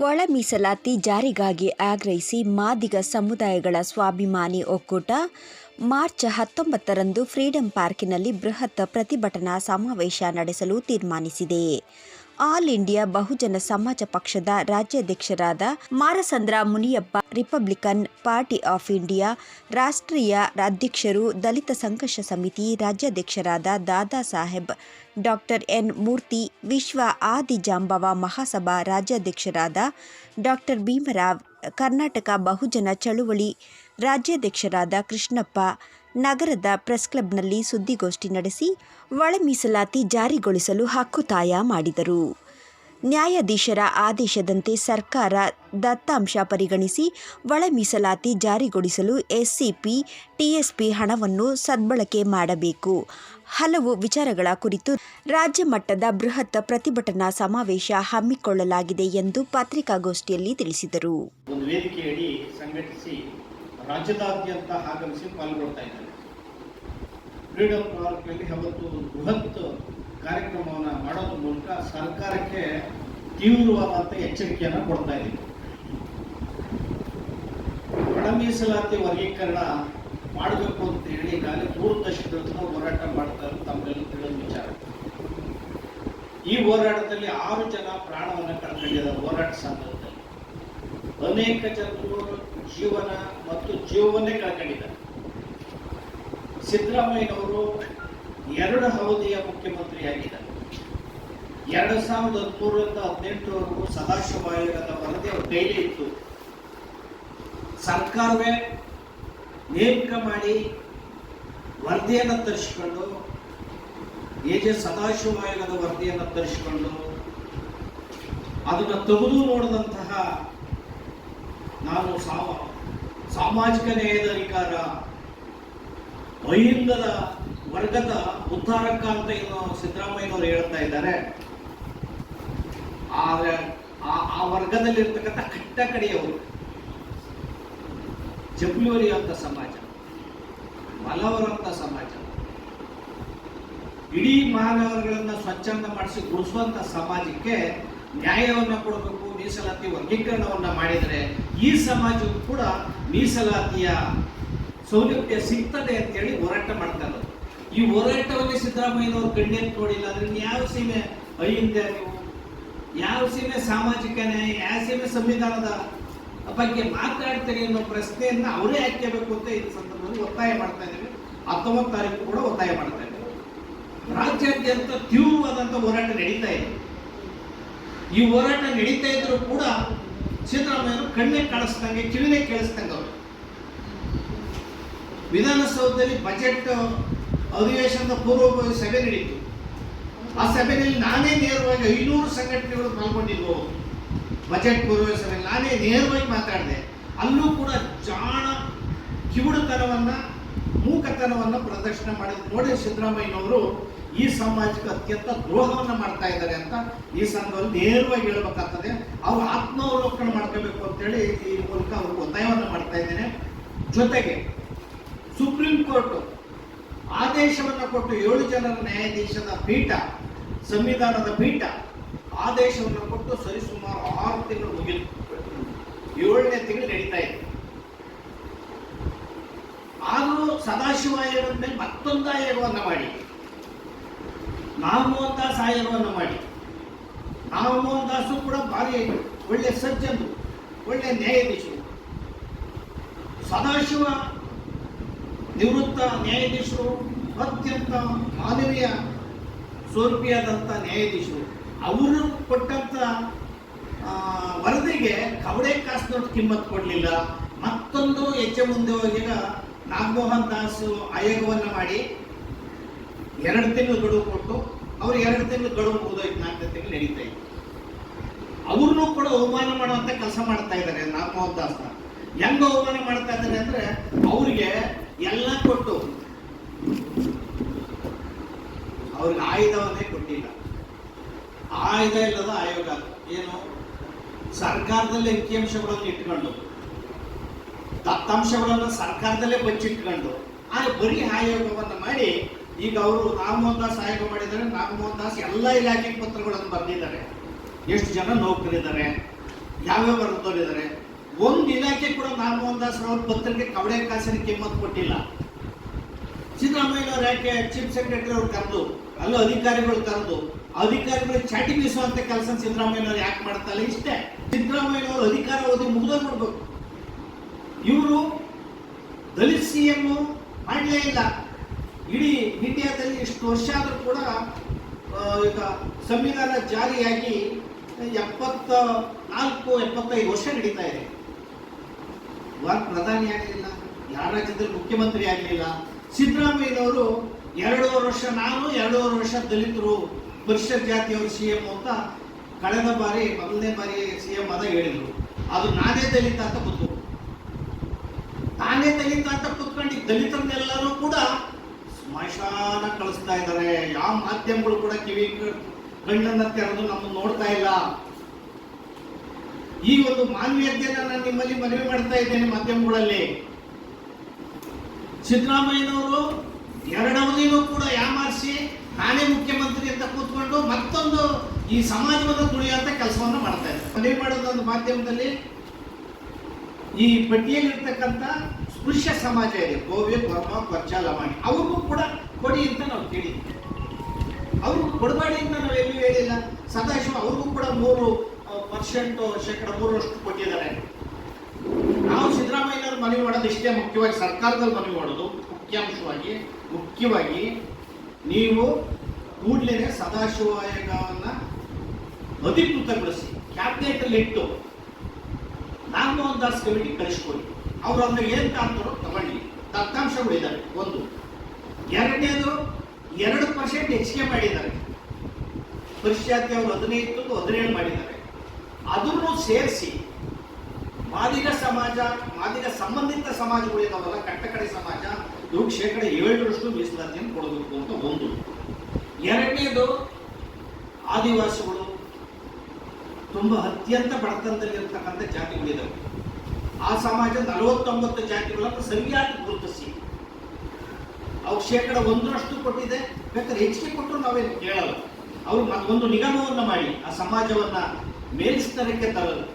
ಒಳ ಮೀಸಲಾತಿ ಜಾರಿಗಾಗಿ ಆಗ್ರಹಿಸಿ ಮಾದಿಗ ಸಮುದಾಯಗಳ ಸ್ವಾಭಿಮಾನಿ ಒಕ್ಕೂಟ ಮಾರ್ಚ್ ಹತ್ತೊಂಬತ್ತರಂದು ಫ್ರೀಡಂ ಪಾರ್ಕಿನಲ್ಲಿ ಬೃಹತ್ ಪ್ರತಿಭಟನಾ ಸಮಾವೇಶ ನಡೆಸಲು ತೀರ್ಮಾನಿಸಿದೆ. ಆಲ್ ಇಂಡಿಯಾ ಬಹುಜನ ಸಮಾಜ ಪಕ್ಷದ ರಾಜ್ಯಾಧ್ಯಕ್ಷರಾದ Marasandra Muniyappa, republican party of India ರಾಷ್ಟ್ರೀಯ ಅಧ್ಯಕ್ಷರು ದಲಿತ ಸಂಘರ್ಷ ಸಮಿತಿ ರಾಜ್ಯಾಧ್ಯಕ್ಷರಾದ ದಾದಾ ಸಾಹೇಬ್, ಡಾಕ್ಟರ್ ಎನ್ ಮೂರ್ತಿ, ವಿಶ್ವ ಆದಿಜಾಂಬವ ಮಹಾಸಭಾ ರಾಜ್ಯಾಧ್ಯಕ್ಷರಾದ ಡಾಕ್ಟರ್ ಭೀಮರಾವ್, ಕರ್ನಾಟಕ ಬಹುಜನ ಚಳುವಳಿ ರಾಜ್ಯಾಧ್ಯಕ್ಷರಾದ ಕೃಷ್ಣಪ್ಪ ನಗರದ ಪ್ರೆಸ್ ಕ್ಲಬ್ನಲ್ಲಿ ಸುದ್ದಿಗೋಷ್ಠಿ ನಡೆಸಿ ಒಳ ಮೀಸಲಾತಿ ಜಾರಿಗೊಳಿಸಲು ಹಕ್ಕುತಾಯ ಮಾಡಿದರು. ನ್ಯಾಯಾಧೀಶರ ಆದೇಶದಂತೆ ಸರ್ಕಾರ ದತ್ತಾಂಶ ಪರಿಗಣಿಸಿ ಒಳ ಮೀಸಲಾತಿ ಜಾರಿಗೊಳಿಸಲು ಎಸ್ಸಿಪಿ, ಟಿಎಸ್ಪಿ ಹಣವನ್ನು ಸದ್ಬಳಕೆ ಮಾಡಬೇಕು. ಹಲವು ವಿಚಾರಗಳ ಕುರಿತು ರಾಜ್ಯ ಮಟ್ಟದ ಬೃಹತ್ ಪ್ರತಿಭಟನಾ ಸಮಾವೇಶ ಹಮ್ಮಿಕೊಳ್ಳಲಾಗಿದೆ ಎಂದು ಪತ್ರಿಕಾಗೋಷ್ಠಿಯಲ್ಲಿ ತಿಳಿಸಿದರು. ರಾಜ್ಯದಾದ್ಯಂತ ಆಗಮಿಸಿ ಪಾಲ್ಗೊಳ್ತಾ ಇದ್ದಾರೆ. ಫ್ರೀಡಂ ಪಾರ್ಕ್ನಲ್ಲಿ ಅವತ್ತು ಬೃಹತ್ ಕಾರ್ಯಕ್ರಮವನ್ನು ಮಾಡೋದ್ರ ಮೂಲಕ ಸರ್ಕಾರಕ್ಕೆ ತೀವ್ರವಾದಂಥ ಎಚ್ಚರಿಕೆಯನ್ನು ಕೊಡ್ತಾ ಇದ್ದೀವಿ ಒಳ ಮೀಸಲಾತಿ ವರ್ಗೀಕರಣ ಮಾಡಬೇಕು ಅಂತ ಹೇಳಿ ಈಗಾಗಲೇ ಮೂರು ದಶಕಗಳಿಂದ ಹೋರಾಟ ಮಾಡ್ತಾ ತಮ್ಮಲ್ಲಿ ತಮ್ಮೆಲ್ಲ ತಿಳಿದ ವಿಚಾರ. ಈ ಹೋರಾಟದಲ್ಲಿ ಆರು ಜನ ಪ್ರಾಣವನ್ನು ಕಳ್ಕೊಂಡಿದ್ದಾರೆ, ಹೋರಾಟ ಸಂದರ್ಭದಲ್ಲಿ ಅನೇಕ ಜನರು ಜೀವನ ಮತ್ತು ಜೀವವನ್ನೇ ಕಳ್ಕೊಂಡಿದ್ದಾರೆ. ಸಿದ್ದರಾಮಯ್ಯನವರು ಎರಡು ಅವಧಿಯ ಮುಖ್ಯಮಂತ್ರಿಯಾಗಿದ್ದಾರೆ. ಎರಡು ಸಾವಿರದ ಹದಿಮೂರರಿಂದ ಹದಿನೆಂಟರವರೆಗೂ ಸದಾಶಿವ ಆಯೋಗದ ವರದಿ ಅವ್ರ ಕೈಲಿ ಇತ್ತು. ಸರ್ಕಾರವೇ ನೇಮಕ ಮಾಡಿ ವರದಿಯನ್ನು ತರಿಸಿಕೊಂಡು, ಎ ಜೆ ಸದಾಶಿವ ಆಯೋಗದ ವರದಿಯನ್ನು ತರಿಸಿಕೊಂಡು, ಅದನ್ನು ತೆಗೆದು ನೋಡಿದಂತಹ ನಾನು ಸಾಮ, ಸಾಮಾಜಿಕ ನ್ಯಾಯದ ಅಧಿಕಾರ ಅಹಿಂದದ ವರ್ಗದ ಉದ್ಧಾರಕ್ಕ ಅಂತ ಏನು ಸಿದ್ದರಾಮಯ್ಯನವರು ಹೇಳ್ತಾ ಇದ್ದಾರೆ. ಆದರೆ ಆ ವರ್ಗದಲ್ಲಿರ್ತಕ್ಕಂಥ ಕಟ್ಟ ಕಡೆಯವರು ಜಪ್ಲೂರಿ ಅಂತ ಸಮಾಜ, ಮಲವರಂತ ಸಮಾಜ, ಇಡೀ ಮಹಾನಗರಗಳನ್ನ ಸ್ವಚ್ಛಂದ ಮಾಡಿಸಿ ಗುಡಿಸುವಂಥ ಸಮಾಜಕ್ಕೆ ನ್ಯಾಯವನ್ನು ಕೊಡಬೇಕು, ಮೀಸಲಾತಿ ವರ್ಗೀಕರಣವನ್ನು ಮಾಡಿದರೆ ಈ ಸಮಾಜವು ಕೂಡ ಮೀಸಲಾತಿಯ ಸೌಲಭ್ಯ ಸಿಗ್ತದೆ ಅಂತೇಳಿ ಹೋರಾಟ ಮಾಡ್ತಾ ಈ ಹೋರಾಟವನ್ನು ಸಿದ್ದರಾಮಯ್ಯನವರು ಕಣ್ಣೆತ್ತು ನೋಡಿಲ್ಲ ಅಂದ್ರೆ ಯಾವ ಸೀಮೆ ಅಹಿಂದೆ ನೀವು? ಯಾವ ಸೀಮೆ ಸಾಮಾಜಿಕ ನ್ಯಾಯ ಯಾವ ಸೀಮೆ ಸಂವಿಧಾನದ ಬಗ್ಗೆ ಮಾತಾಡ್ತೀರಿ ಅನ್ನೋ ಪ್ರಶ್ನೆಯನ್ನ ಅವರೇ ಹಾಕಬೇಕು ಅಂತ ಈ ಸಂದರ್ಭದಲ್ಲಿ ಒತ್ತಾಯ ಮಾಡ್ತಾ ಇದ್ದೇವೆ. ಹತ್ತೊಂಬತ್ತು ತಾರೀಕು ಕೂಡ ಒತ್ತಾಯ ಮಾಡ್ತಾ ಇದ್ದೇವೆ. ರಾಜ್ಯಾದ್ಯಂತ ತೀವ್ರವಾದಂಥ ಹೋರಾಟ ನಡೀತಾ ಇದೆ. ಈ ಹೋರಾಟ ನಡೀತಾ ಇದ್ರು ಕೂಡ ಸಿದ್ದರಾಮಯ್ಯರು ಕಣ್ಣೆ ಕಾಣಿಸ್ದಂಗೆ, ಕಿವಿನೇ ಕೇಳಿಸ್ದಂಗೆ ಅವರು. ವಿಧಾನಸೌಧದಲ್ಲಿ ಬಜೆಟ್ ಅಧಿವೇಶನದ ಪೂರ್ವಭಾವಿ ಸಭೆ ನಡೀತು. ಆ ಸಭೆಯಲ್ಲಿ ನಾನೇ ನೇರವಾಗಿ ಐನೂರು ಸಂಘಟನೆಗಳು ಪಾಲ್ಗೊಂಡಿದ್ವು. ಬಜೆಟ್ ಪೂರ್ವ ಸಭೆಯಲ್ಲಿ ನಾನೇ ನೇರವಾಗಿ ಮಾತಾಡಿದೆ. ಅಲ್ಲೂ ಕೂಡ ಜಾಣ ಕಿವುಡುತನವನ್ನು, ಮೂಕತನವನ್ನ ಪ್ರದರ್ಶನ ಮಾಡಿದ ನೋಡಿ ಸಿದ್ದರಾಮಯ್ಯನವರು ಈ ಸಮಾಜಕ್ಕೆ ಅತ್ಯಂತ ದ್ರೋಹವನ್ನು ಮಾಡ್ತಾ ಇದ್ದಾರೆ ಅಂತ ಈ ಸಂಘವನ್ನು ನೇರವಾಗಿ ಹೇಳಬೇಕಾಗ್ತದೆ. ಅವರು ಆತ್ಮಾವಲೋಕನ ಮಾಡ್ಕೋಬೇಕು ಅಂತೇಳಿ ಈ ಮೂಲಕ ಅವ್ರಿಗೆ ಒತ್ತಾಯವನ್ನು ಮಾಡ್ತಾ ಇದ್ದೇನೆ. ಜೊತೆಗೆ ಸುಪ್ರೀಂ ಕೋರ್ಟ್ ಆದೇಶವನ್ನು ಕೊಟ್ಟು ಏಳು ಜನರ ನ್ಯಾಯಾಧೀಶದ ಪೀಠ, ಸಂವಿಧಾನದ ಪೀಠ ಆದೇಶವನ್ನು ಕೊಟ್ಟು ಸರಿಸುಮಾರು ಆರು ತಿಂಗಳು ಮುಗಿಲು. ಏಳನೇ ತಿಂಗಳು ನಡೀತಾ ಇದೆ. ಆದರೂ ಸದಾಶಿವ ಮೇಲೆ ಮತ್ತೊಂದು ಆಯೋಗವನ್ನು ಮಾಡಿ. ನಾಮೋಹನ್ ದಾಸ್ ಮಾಡಿ. ನಾಮೋಹನ್ ದಾಸು ಕೂಡ ಭಾರಿ ಒಳ್ಳೆ ಸಜ್ಜನು, ಒಳ್ಳೆ ನ್ಯಾಯಾಧೀಶರು. ಸದಾಶಿವ ನಿವೃತ್ತ ನ್ಯಾಯಾಧೀಶರು, ಅತ್ಯಂತ ಮಾನವೀಯ ಸ್ವರೂಪಿಯಾದಂಥ ನ್ಯಾಯಾಧೀಶರು. ಅವರು ಕೊಟ್ಟಂಥ ವರದಿಗೆ ಕವಡೆ ಕಾಸಿನಷ್ಟು ಕಿಮ್ಮತ್ ಕೊಡಲಿಲ್ಲ. ಮತ್ತೊಂದು ಹೆಚ್ಚೆ ಮುಂದೆ ಹೋಗಿದ ನಾಗಮೋಹನ್ ದಾಸ್ ಆಯೋಗವನ್ನು ಮಾಡಿ ಎರಡು ತಿಂಗಳು ಗಡುವು ಕೊಟ್ಟು ಅವ್ರು ಎರಡು ತಿಂಗಳು ಗಡುವು ಮುಗಿದೋಯ್ತು, ನಾಲ್ಕು ತಿಂಗಳು ನಡೀತಾ ಇತ್ತು. ಅವ್ರನ್ನೂ ಕೂಡ ಅವಮಾನ ಮಾಡುವಂತ ಕೆಲಸ ಮಾಡ್ತಾ ಇದ್ದಾರೆ ನಾಲ್ಕು ದಾಸ. ಹೆಂಗ ಅವಮಾನ ಮಾಡ್ತಾ ಇದ್ದಾರೆ ಅಂದ್ರೆ ಅವ್ರಿಗೆ ಎಲ್ಲ ಕೊಟ್ಟು, ಅವ್ರಿಗೆ ಆಯುಧವನ್ನೇ ಕೊಟ್ಟಿಲ್ಲ. ಆಯುಧ ಇಲ್ಲದ ಆಯೋಗ. ಏನು? ಸರ್ಕಾರದಲ್ಲಿ ಅಂಕಿಅಂಶಗಳನ್ನು ಇಟ್ಕೊಂಡು, ದತ್ತಾಂಶಗಳನ್ನು ಸರ್ಕಾರದಲ್ಲೇ ಬಚ್ಚಿಟ್ಕೊಂಡು ಆ ಬರೀ ಆಯೋಗವನ್ನು ಮಾಡಿ ಈಗ ಅವರು ರಾಮಮೋಹನ್ ದಾಸ್ ಆಯೋಗ ಮಾಡಿದ್ದಾರೆ. ರಾಮಮೋಹನ್ ದಾಸ್ ಎಲ್ಲ ಇಲಾಖೆ ಪತ್ರಗಳನ್ನು ಬರೆದಿದ್ದಾರೆ. ಎಷ್ಟು ಜನ ನೌಕರಿದ್ದಾರೆ? ಯಾವ್ಯಾವ ವರ್ಗದವರಿದ್ದಾರೆ? ಒಂದು ಇಲಾಖೆ ಕೂಡ ರಾಮಮೋಹನ್ ದಾಸ್ ಅವ್ರ ಪತ್ರಕ್ಕೆ ಕವಡೆ ಕಾಸಿನ ಕಿಮ್ಮತ್ ಕೊಟ್ಟಿಲ್ಲ. ಸಿದ್ದರಾಮಯ್ಯನವ್ರು ಯಾಕೆ ಚೀಫ್ ಸೆಕ್ರೆಟರಿ ಅವ್ರು ಕರೆದು, ಅಲ್ಲೂ ಅಧಿಕಾರಿಗಳು ಕರೆದು, ಅಧಿಕಾರಿಗಳು ಚಾಟಿ ಬೀಸುವಂತ ಕೆಲಸ ಸಿದ್ದರಾಮಯ್ಯನವ್ರು ಯಾಕೆ ಮಾಡ್ತಾರೆ ಇಷ್ಟೇ. ಸಿದ್ದರಾಮಯ್ಯನವರು ಅಧಿಕಾರ ಅವಧಿ ಮುಗಿದೋಗ್ಬಿಡ್ಬೇಕು ಇವರು ದಲಿತ ಸಿ ಎಂ ಮಾಡಲೇ ಇಲ್ಲ. ಇಡೀ ಇಂಡಿಯಾದಲ್ಲಿ ಇಷ್ಟು ವರ್ಷ ಆದರೂ ಕೂಡ ಈಗ ಸಂವಿಧಾನ ಜಾರಿಯಾಗಿ ಎಪ್ಪತ್ತ ನಾಲ್ಕು, ಎಪ್ಪತ್ತೈದು ವರ್ಷ ನಡೀತಾ ಇದೆ. ಯಾರು ಪ್ರಧಾನಿ ಆಗಲಿಲ್ಲ ಯಾವ ರಾಜ್ಯದಲ್ಲಿ ಮುಖ್ಯಮಂತ್ರಿ ಆಗಲಿಲ್ಲ, ಸಿದ್ದರಾಮಯ್ಯನವರು ಎರಡೂವರೆ ವರ್ಷ ನಾನು, ಎರಡೂವರೆ ವರ್ಷ ದಲಿತರು, ಪರಿಷತ್ ಜಾತಿಯವರು ಸಿ ಎಂ ಅಂತ ಕಳೆದ ಬಾರಿ, ಮೊದಲನೇ ಬಾರಿ ಸಿ ಎಂ ಅದ ಹೇಳಿದರು. ಅದು ನಾನೇ ದಲಿತ ಅಂತ ಕೂತ್ಕೊಂಡು. ನಾನೇ ದಲಿತ ಅಂತ ಕೂತ್ಕೊಂಡು. ದಲಿತರನ್ನೆಲ್ಲರೂ ಕೂಡ ಸ್ಮಶಾನ ಕಳಿಸ್ತಾ ಇದ್ದಾರೆ. ಯಾವ ಮಾಧ್ಯಮಗಳು ಕೂಡ ಕಿವಿ ಕಣ್ಣನ್ನ ತೆರೆದು ನಮ್ಮನ್ನು ನೋಡ್ತಾ ಇಲ್ಲ. ಈ ಒಂದು ಮಾನ್ಯತೆಯನ್ನ ನಾನು ನಿಮ್ಮಲ್ಲಿ ಮನವಿ ಮಾಡ್ತಾ ಇದ್ದೇನೆ ಮಾಧ್ಯಮಗಳಲ್ಲಿ. ಸಿದ್ದರಾಮಯ್ಯನವರು ಎರಡವರಿಗೂ ಕೂಡ ಯಾಮಾರಿಸಿ ನಾನೇ ಮುಖ್ಯಮಂತ್ರಿ ಅಂತ ಕೂತ್ಕೊಂಡು ಮತ್ತೊಂದು ಈ ಸಮಾಜವನ್ನು ತುಳಿಯುವಂತ ಕೆಲಸವನ್ನು ಮಾಡ್ತಾ ಇದ್ದಾರೆ. ಮನವಿ ಮಾಡೋದೊಂದು ಮಾಧ್ಯಮದಲ್ಲಿ ಈ ಪಟ್ಟಿಯಲ್ಲಿರ್ತಕ್ಕಂಥ ಸ್ಪೃಶ್ಯ ಸಮಾಜ ಇದೆ. ಗೋವೆ ಬರ್ಮ ಕೊಚ್ಚ ಅವ್ರಿಗೂ ಕೂಡ ಕೊಡಿ ಅಂತ ನಾವು ಕೇಳಿದ್ವಿ. ಅವ್ರಿಗೂ ಕೊಡಬೇಡಿ ಅಂತ ನಾವು ಎಲ್ಲೂ ಹೇಳಿಲ್ಲ. ಸದಾಶಿವ ಅವ್ರಿಗೂ ಕೂಡ ಮೂರು ಪರ್ಸೆಂಟ್ ಶೇಕಡ ಮೂರರಷ್ಟು ಕೊಟ್ಟಿದ್ದಾರೆ. ನಾವು ಸಿದ್ದರಾಮಯ್ಯನವ್ರು ಮನವಿ ಮಾಡೋದು ಇಷ್ಟೇ ಮುಖ್ಯವಾಗಿ ಸರ್ಕಾರದಲ್ಲಿ ಮನವಿ ಮಾಡೋದು ಮುಖ್ಯಾಂಶವಾಗಿ, ಮುಖ್ಯವಾಗಿ ನೀವು ಕೂಡಲೇ ಸದಾಶಿವ ಅಧಿಕೃತಗೊಳಿಸಿ ಕ್ಯಾಬಿನೆಟ್ ಅಲ್ಲಿ ಇಟ್ಟು ಒಂದು ದಾಸ್ ಕಮಿಟಿ ಕಳಿಸ್ಕೊಡಿ. ಅವ್ರು ಅದನ್ನ ಏನ್ ಕಾಣ್ತಾರೋ ತಗೊಳ್ಳಿ. ದತ್ತಾಂಶಗಳು ಇದ್ದಾವೆ ಒಂದು. ಎರಡನೇದು, ಎರಡು ಪರ್ಸೆಂಟ್ ಹೆಚ್ಚಿಗೆ ಮಾಡಿದ್ದಾರೆ. ಪರಿಶಾತಿ ಅವರು ಹದಿನೈದು ಹದಿನೇಳು ಮಾಡಿದ್ದಾರೆ. ಅದನ್ನು ಸೇರಿಸಿ ಮಾದಿಗ ಸಮಾಜ, ಮಾದಿಗ ಸಂಬಂಧಿತ ಸಮಾಜಗಳು ಇದಾವಲ್ಲ, ಕಟ್ಟಕಡೆ ಸಮಾಜ ದುಡ್ಡು ಶೇಕಡ ಏಳರಷ್ಟು ಮೀಸಲಾತಿಯನ್ನು ಕೊಡಬೇಕು ಅಂತ ಒಂದು. ಎರಡನೇದು, ಆದಿವಾಸಿಗಳು ತುಂಬಾ ಅತ್ಯಂತ ಬಡತನದಲ್ಲಿರ್ತಕ್ಕಂಥ ಜಾತಿಗಳಿದಾವೆ. ಆ ಸಮಾಜ ನಲವತ್ತೊಂಬತ್ತು ಜಾತಿಗಳನ್ನು ಸರಿಯಾಗಿ ಗುರುತಿಸಿ. ಅವ್ರು ಶೇಕಡ ಒಂದರಷ್ಟು ಕೊಟ್ಟಿದೆ, ಬೇಕಾದ್ರೆ ಹೆಚ್ಚಿಗೆ ಕೊಟ್ಟರು ನಾವೇನು ಕೇಳಲ್ಲ. ಅವರು ಒಂದು ನಿಗಮವನ್ನು ಮಾಡಿ, ಆ ಸಮಾಜವನ್ನ ಮೇಲ್ಸ್ತರಕ್ಕೆ ತರಲು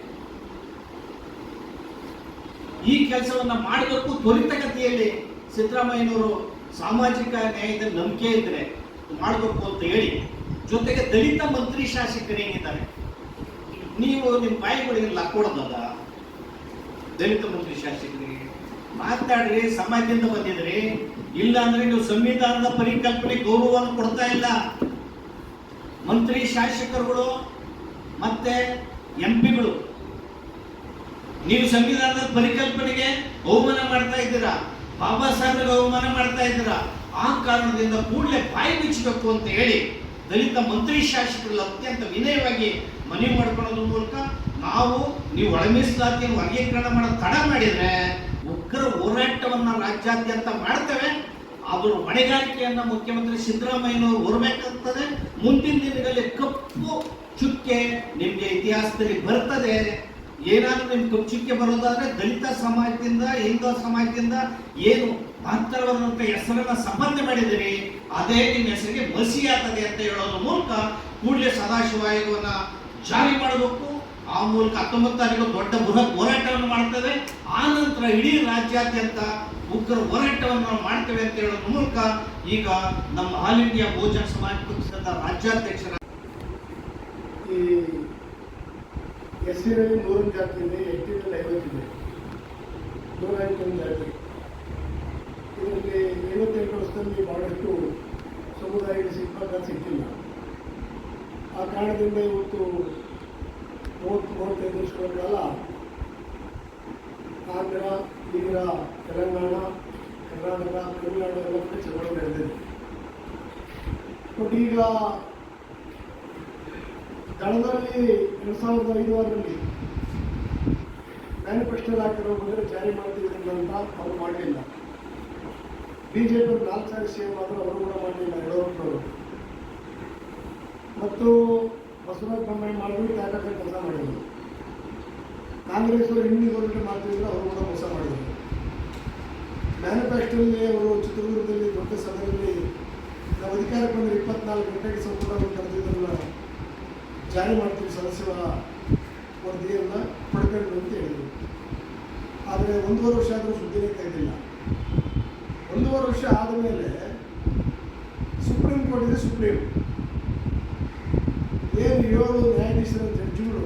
ಈ ಕೆಲಸವನ್ನ ಮಾಡಬೇಕು ತ್ವರಿತಗತಿಯಲ್ಲಿ ಸಿದ್ದರಾಮಯ್ಯನವರು ಸಾಮಾಜಿಕ ನ್ಯಾಯದ ನಂಬಿಕೆ ಇದ್ರೆ ಮಾಡಬೇಕು ಅಂತ ಹೇಳಿ, ಜೊತೆಗೆ ದಲಿತ ಮಂತ್ರಿ ಶಾಸಕರು ಏನಿದ್ದಾರೆ, ನೀವು ನಿಮ್ಮ ಬಾಯಿಗಳಿಗೆ ಲಕ್ಕೊಡೋದದ? ದಲಿತ ಮಂತ್ರಿ ಶಾಸಕರಿಗೆ ಮಾತಾಡ್ರಿ ಸಮಾಜದಿಂದ ಬಂದಿದ್ರಿ ಇಲ್ಲ ಅಂದ್ರೆ ನೀವು ಸಂವಿಧಾನದ ಪರಿಕಲ್ಪನೆ ಗೌರವವನ್ನು ಕೊಡ್ತಾ ಇಲ್ಲ. ಮಂತ್ರಿ ಶಾಸಕರುಗಳು ಮತ್ತೆ ಎಂ ಪಿಗಳು, ನೀವು ಸಂವಿಧಾನದ ಪರಿಕಲ್ಪನೆಗೆ ಅವಮಾನ ಮಾಡ್ತಾ ಇದ್ದೀರಾ? ಬಾಬಾ ಸಾಹೇಬ್ರಿಗೆ ಅವಮಾನ ಮಾಡ್ತಾ ಇದ್ದೀರಾ? ಆ ಕಾರಣದಿಂದ ಕೂಡಲೇ ಬಾಯಿ ಬಿಚ್ಚಬೇಕು ಅಂತ ಹೇಳಿ ದಲಿತ ಮಂತ್ರಿ ಶಾಸಕರಲ್ಲಿ ಅತ್ಯಂತ ವಿನಯವಾಗಿ ಮನವಿ ಮಾಡ್ಕೊಳ್ಳೋದ್ರ ಮೂಲಕ ನಾವು ನೀವು ಒಳ ವರ್ಗೀಕರಣ ಮಾಡೋದು ತಡ ಮಾಡಿದರೆ ಉಗ್ರ ಹೋರಾಟವನ್ನು ರಾಜ್ಯಾದ್ಯಂತ ಮಾಡ್ತೇವೆ. ಅದ್ರ ಹೊಣೆಗಾರಿಕೆಯನ್ನು ಮುಖ್ಯಮಂತ್ರಿ ಸಿದ್ದರಾಮಯ್ಯನವರು ಹೊರಬೇಕಾಗ್ತದೆ. ಮುಂದಿನ ದಿನಗಳಲ್ಲಿ ಕಪ್ಪು ಚುಕ್ಕೆ ನಿಮಗೆ ಇತಿಹಾಸದಲ್ಲಿ ಬರ್ತದೆ. ಏನಾದರೂ ನಿಮ್ಗೆ ಕಪ್ಪು ಚುಕ್ಕೆ ಬರೋದಾದರೆ ದಲಿತ ಸಮಾಜದಿಂದ, ಹಿಂದೂ ಸಮಾಜದಿಂದ ಏನು ಮಹತ್ತರವಾದಂತ ಹೆಸರನ್ನ ಸಂಬಂಧ ಮಾಡಿದ್ದೀನಿ ಅದೇ ನಿಮ್ಮ ಹೆಸರಿಗೆ ಮಸಿ ಆಗ್ತದೆ ಅಂತ ಹೇಳೋದ್ರ ಮೂಲಕ ಕೂಡಲೇ ಸದಾಶಿವಾಯೋಗವನ್ನ ಜಾರಿ ಮಾಡಬೇಕು. ಆ ಮೂಲಕ ಹತ್ತೊಂಬತ್ತು ತಾರೀಕು ದೊಡ್ಡ ಬೃಹತ್ ಹೋರಾಟವನ್ನು ಮಾಡ್ತೇವೆ. ಆ ನಂತರ ಇಡೀ ರಾಜ್ಯಾದ್ಯಂತ ಉಗ್ರ ಹೋರಾಟವನ್ನು ನಾವು ಮಾಡ್ತೇವೆ ಅಂತ ಹೇಳೋದ್ರ ಮೂಲಕ ಈಗ ನಮ್ಮ ಆಲ್ ಇಂಡಿಯಾ ಬಹುಜನ ಸಮಾಜ ಪಕ್ಷದ ರಾಜ್ಯಾಧ್ಯಕ್ಷರ ಈ ಎಸ್ ಸಿನಲ್ಲಿ ನೂರು ಜಾತಿ ಇದೆ. ಎಸ್ ಟಿನಲ್ಲಿ ಐವತ್ತಿದೆ ನೂರ ಐವತ್ತೊಂದು ಜಾತಿ. ಇದರಲ್ಲಿ ಐವತ್ತೆಂಟು ವರ್ಷದಲ್ಲಿ ಬಹಳಷ್ಟು ಸಮುದಾಯಕ್ಕೆ ಸಿಕ್ಕ ಸಿಕ್ಕಿಲ್ಲ. ಆ ಕಾರಣದಿಂದ ಇವತ್ತು ಮೂವತ್ತು, ಮೂವತ್ತೈದು ವರ್ಷಗಳ ಕಾಲ ಆಂಧ್ರ ಈಗ ತೆಲಂಗಾಣ, ಕರ್ನಾಟಕ, ತಮಿಳುನಾಡು ಎಲ್ಲ ಕಡೆ ಚಳವಳಿ ನಡೆದಿದೆ. ಬಟ್ ಈಗ ದಳದಲ್ಲಿ ಎರಡು ಸಾವಿರದ ಐದು ಆರರಲ್ಲಿ ಮ್ಯಾನಿಫೆಸ್ಟೋ ಹಾಕಿರೋ ಬಂದರೆ ಜಾರಿ ಮಾಡ್ತಿದ್ರು ಅಂತ ಅವರು ಮಾಡಲಿಲ್ಲ ಬಿ ಜೆ ಪಿ ನಾಲ್ಕು ಸಾವಿರ ಸಿ ಎಂ ಆದರೂ ಅವರು ಕೂಡ ಮಾಡಲಿಲ್ಲ ಯಡಿಯೂರಪ್ಪನವರು ಮತ್ತು ಬಸವರಾಜ ಬೊಮ್ಮಾಯಿ ಮಾಡಿದ್ರು ತ್ಯಾಗರಾಜ ಕೆಲಸ ಮಾಡಿದ್ರು. ಕಾಂಗ್ರೆಸ್ ಅವರು ಹಿಂದಿ ಗೌರ್ಮೆಂಟ್ ಮಾಡ್ತಿದ್ರು, ಅವರು ಕೂಡ ಮೋಸ ಮಾಡಿದರು. ಮ್ಯಾನಿಫೆಸ್ಟೋಲ್ಲಿ ಅವರು ಚಿತ್ರದುರ್ಗದಲ್ಲಿ ದೊಡ್ಡ ಸಭೆಯಲ್ಲಿ ನಾವು ಅಧಿಕಾರಕ್ಕೆ ಬಂದರೆ ಇಪ್ಪತ್ನಾಲ್ಕು ಗಂಟೆಗೆ ಸಂಪುಟವನ್ನು ಕರೆದಿದ್ದನ್ನು ಜಾರಿ ಮಾಡ್ತೀವಿ ಸದಸ್ಯರ ವರದಿಯನ್ನು ಪಡ್ಕೊಂಡು ಅಂತ ಹೇಳಿದರು. ಆದರೆ ಒಂದೂವರೆ ವರ್ಷ ಆದರೂ ಸುದ್ದಿನೇ ತೆಗೆದಿಲ್ಲ ಒಂದೂವರೆ ವರ್ಷ ಆದಮೇಲೆ ಸುಪ್ರೀಂ ಕೋರ್ಟ್ ಇದೆ ಸುಪ್ರೀಂ. ಏನು ಏಳು ನ್ಯಾಯಾಧೀಶರ ಜಡ್ಜಿಗಳು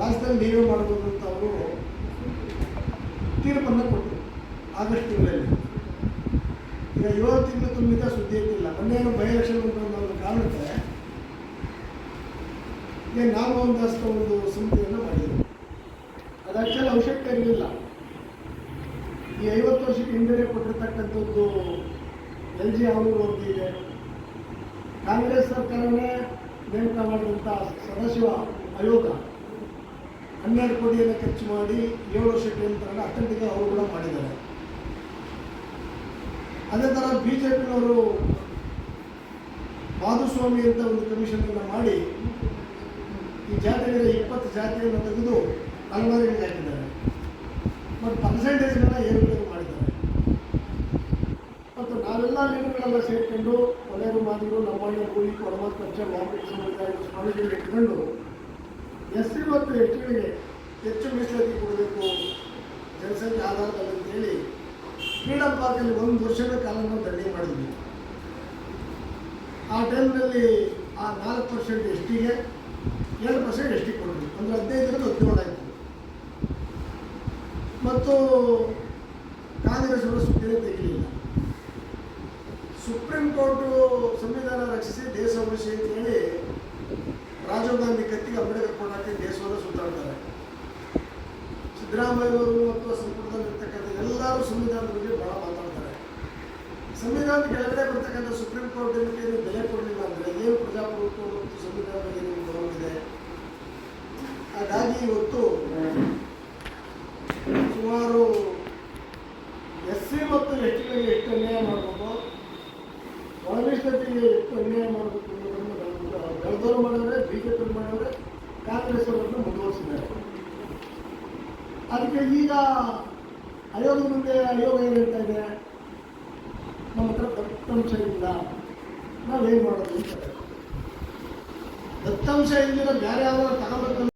ರಾಜ್ಯದಲ್ಲಿ ನೀವೇ ಮಾಡ್ಬೋದು ಅಂತ ಅವರು ತೀರ್ಪನ್ನು ಕೊಟ್ಟರು ಆಗಸ್ಟ್ ತಿಂಗಳಲ್ಲಿ. ಈಗ ಏಳು ತಿಂಗಳು ತುಂಬಿದ ಸುದ್ದಿ ಇರಲಿಲ್ಲ ಮೊನ್ನೆ ಬೈ ಎಲೆಕ್ಷನ್ ಉಂಟು ಅನ್ನೋ ಕಾರಣಕ್ಕೆ ನಾವು ಒಂದಷ್ಟು ಒಂದು ಸಮಿತಿಯನ್ನು ಮಾಡಿದರು. ಅದು ಆ್ಯಕ್ಚುಲಿ ಅವಶ್ಯಕತೆ ಇರಲಿಲ್ಲ. ಈ ಐವತ್ತು ವರ್ಷಕ್ಕೆ ಹಿಂದೆ ಕೊಟ್ಟಿರ್ತಕ್ಕಂಥದ್ದು ಎಲ್ ಜಿ ಅವರು ವರದಿ ಇದೆ. ಕಾಂಗ್ರೆಸ್ ಸರ್ಕಾರವೇ ನೇಮಕ ಮಾಡಿದಂಥ ಸದಸ್ಯ ಆಯೋಗ ಹನ್ನೆರಡು ಕೋಟಿಯನ್ನು ಖರ್ಚು ಮಾಡಿ ಏಳು ವರ್ಷಕ್ಕೆ ನಂತರ ಅಟೆಂಡಿಗೆ ಅವರು ಕೂಡ ಮಾಡಿದ್ದಾರೆ. ಅದೇ ಥರ ಬಿ ಜೆ ಪಿನವರು ಮಾಧುಸ್ವಾಮಿ ಅಂತ ಒಂದು ಕಮಿಷನನ್ನು ಮಾಡಿ ಈ ಜಾತಿಗಳ ಇಪ್ಪತ್ತು ಜಾತಿಯನ್ನು ತೆಗೆದು ಅಲಮಾರಿಗೆ ಹಾಕಿದ್ದಾರೆ. ಮತ್ತು ಪರ್ಸೆಂಟೇಜ್ಗಳನ್ನ ಏರುಪೇರು ಮಾಡಿದ್ದಾರೆ. ಮತ್ತು ನಾವೆಲ್ಲ ಲೀಡರ್ಗಳೆಲ್ಲ ಸೇರಿಕೊಂಡು ಮಾದಿಗಳು ನಮ್ಮಣ್ಣ ಕೂಲಿ ಕೊಡಮ ಕಚ್ಚ ಮಾಮೂಲಿ ಸಮುದಾಯ ಸ್ವಾಮಿಗಳು ಇಟ್ಕೊಂಡು ಎಸ್ ಸಿ ಮತ್ತು ಎಸ್ ಟಿಗಳಿಗೆ ಹೆಚ್ಚು ಮೀಸಲಾತಿ ಕೊಡಬೇಕು ಜನಸಂಖ್ಯೆ ಆಧಾರದಲ್ಲಿ ಅಂತೇಳಿ ಫ್ರೀಡಮ್ ಪಾರ್ಕಲ್ಲಿ ಒಂದು ವರ್ಷದ ಕಾಲವನ್ನು ನಾವು ದಂಡಿ ಮಾಡಿದ್ವಿ. ಆ ಟೈಮ್ನಲ್ಲಿ ಆ ನಾಲ್ಕು ಪರ್ಸೆಂಟ್ ಎಸ್ ಟಿಗೆ ಏಳು ಪರ್ಸೆಂಟ್ ಎಸ್ ಟಿ ಕೊಡಬೇಕು. ಅಂದರೆ ಹದಿನೈದರಿಂದ ಹತ್ತು ಆಯಿತು. ಮತ್ತು ಕಾಂಗ್ರೆಸ್ ಅವರು ಸುಪ್ರೀಂ ಸುಪ್ರೀಂ ಕೋರ್ಟು ಸಂವಿಧಾನ ರಕ್ಷಿಸಿ ದೇಶ ಉಳಿಸಿ ಅಂತೇಳಿ ರಾಜೀವ್ ಗಾಂಧಿ ಕತ್ತಿಗೆ ಅಂಬೇಡ್ಕರ್ ಕೊಡಕ್ಕೆ ದೇಶವನ್ನು ಸುತ್ತಾಡ್ತಾರೆ. ಸಿದ್ದರಾಮಯ್ಯವರು ಮತ್ತು ಸಂಪುಟದಲ್ಲಿರ್ತಕ್ಕಂಥ ಎಲ್ಲರೂ ಸಂವಿಧಾನದ ಬಗ್ಗೆ ಭಾಳ ಮಾತಾಡ್ತಾರೆ. ಸಂವಿಧಾನದ ಕೆಳಗಡೆ ಬರ್ತಕ್ಕಂಥ ಸುಪ್ರೀಂ ಕೋರ್ಟ್ ನೀವು ಬೆಲೆ ಕೊಡಲಿಲ್ಲ ಅಂದರೆ ಏನು ಪ್ರಜಾಪ್ರಭುತ್ವ ಮತ್ತು ಸಂವಿಧಾನದ ಬಗ್ಗೆ ನಿಮ್ಗೆ ಹಾಗಾಗಿ ಇವತ್ತು ಸುಮಾರು ಎಸ್ ಸಿ ಮತ್ತು ಎಸ್ ಟಿಗಳಿಗೆ ಎಷ್ಟು ಅನ್ಯಾಯ ಮಾಡಬೇಕು? ಒಳಮೀಸಲಾತಿಗೆ ಎಷ್ಟು ಅನ್ಯಾಯ ಮಾಡಬೇಕು ಅನ್ನೋದನ್ನು ಬೆಳೆದವರು ಮಾಡಿದ್ರೆ ಬಿ ಜೆ ಪಿ ಮಾಡಿದ್ರೆ ಕಾಂಗ್ರೆಸ್ ಅವರನ್ನು ಮುಂದುವರಿಸಿದ್ದಾರೆ. ಅದಕ್ಕೆ ಈಗ ಆಯೋಗದ ಮುಂದೆ ಆಯೋಗ ಏನು ಹೇಳ್ತಾ ಇದೆ? ನಮ್ಮ ಹತ್ರ ದತ್ತಾಂಶ ಇಲ್ಲ. ನಾವೇನು ಮಾಡೋದು ಅಂತ. ದತ್ತಾಂಶ ಇಲ್ಲದ ಬೇರೆ ಯಾವ್ದಾದ್ರು ತಗೋಬೇಕು